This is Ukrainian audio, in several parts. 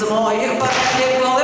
Bizim o Eu bak.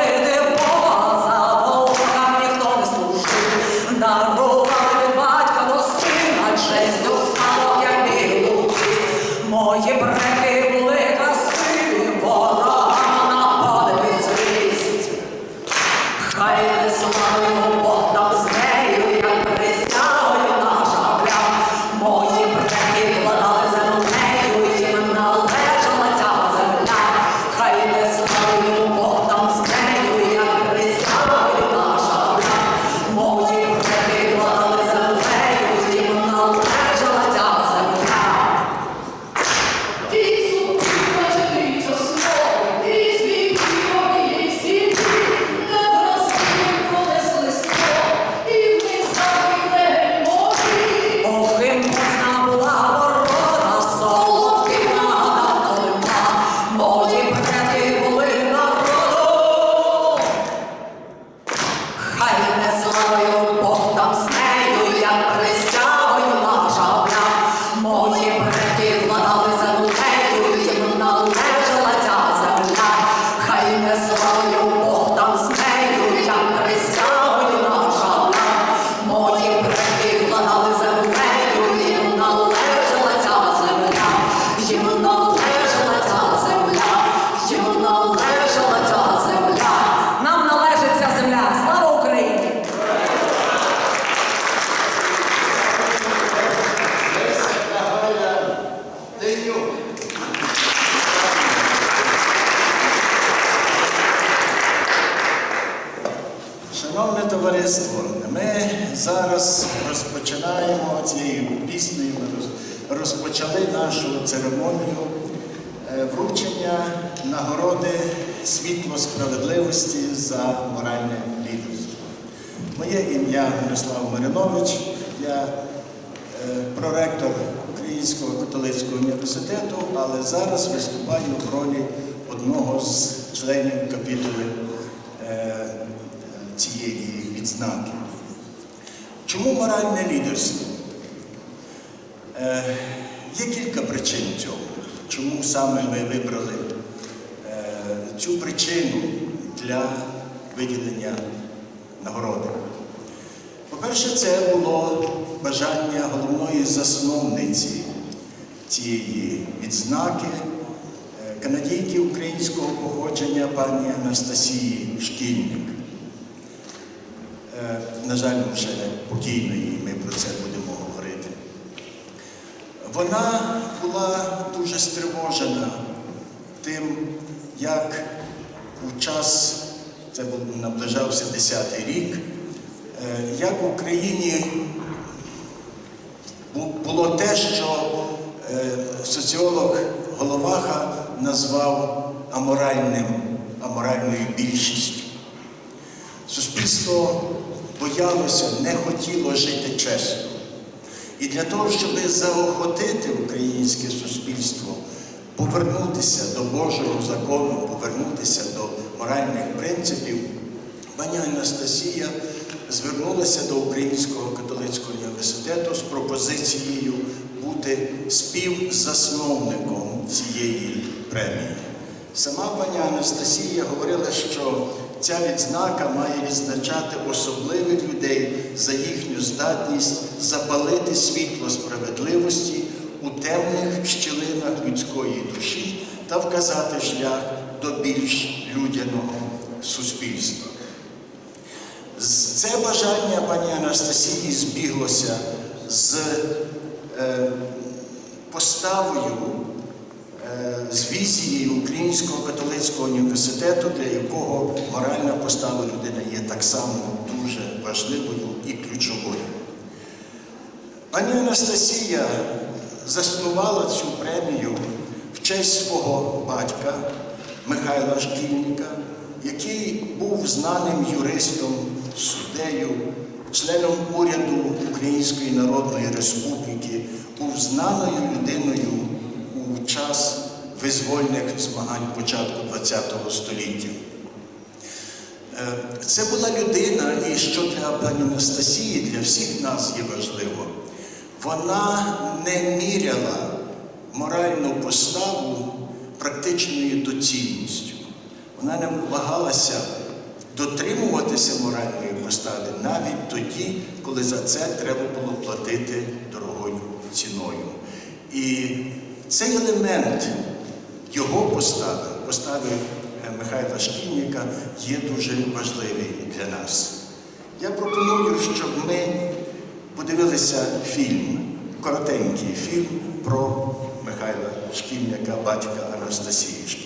Товариство, ми зараз розпочинаємо цією піснею, ми розпочали нашу церемонію е, вручення нагороди світло справедливості за моральне лідерство. Моє ім'я Мирослав Маринович, я е, проректор Українського католицького університету, але зараз виступаю в ролі одного з членів капітули е, цієї відзнаки. Чому моральне лідерство? Е, Є кілька причин цього. Чому саме ми вибрали е, цю причину для виділення нагороди? По-перше, це було бажання головної засновниці цієї відзнаки, е, канадійки українського походження пані Анастасії Шкільник. Е, На жаль, вже покійної, ми про це будемо говорити. Вона була дуже стривожена тим, як у час, це наближався 10-й рік, е, як в Україні було те, що е, соціолог Головаха назвав аморальним, аморальною більшістю. Суспільство боялося, не хотіло жити чесно. І для того, щоб заохотити українське суспільство повернутися до Божого закону, повернутися до моральних принципів, пані Анастасія звернулася до Українського католицького університету з пропозицією бути співзасновником цієї премії. Сама пані Анастасія говорила, що ця відзнака має відзначати особливих людей за їхню здатність запалити світло справедливості у темних щілинах людської душі та вказати шлях до більш людяного суспільства. Це бажання пані Анастасії збіглося з е, поставою з візією Українського католицького університету, для якого моральна постава людини є так само дуже важливою і ключовою. Пані Анастасія заснувала цю премію в честь свого батька Михайла Шкільника, який був знаним юристом, суддею, членом уряду Української Народної Республіки, був знаною людиною у час визвольних змагань початку ХХ століття. Е, Це була людина, і що для пані Анастасії, для всіх нас є важливо, вона не міряла моральну поставу практичною доцільністю. вона не вагалася дотримуватися моральної постави навіть тоді, коли за це треба було платити дорогою ціною. І цей елемент постави, постави е, Михайла Шкільника, є дуже важливі для нас. Я пропоную, щоб ми подивилися фільм, коротенький фільм про Михайла Шкільника, батька Анастасії Шкільника.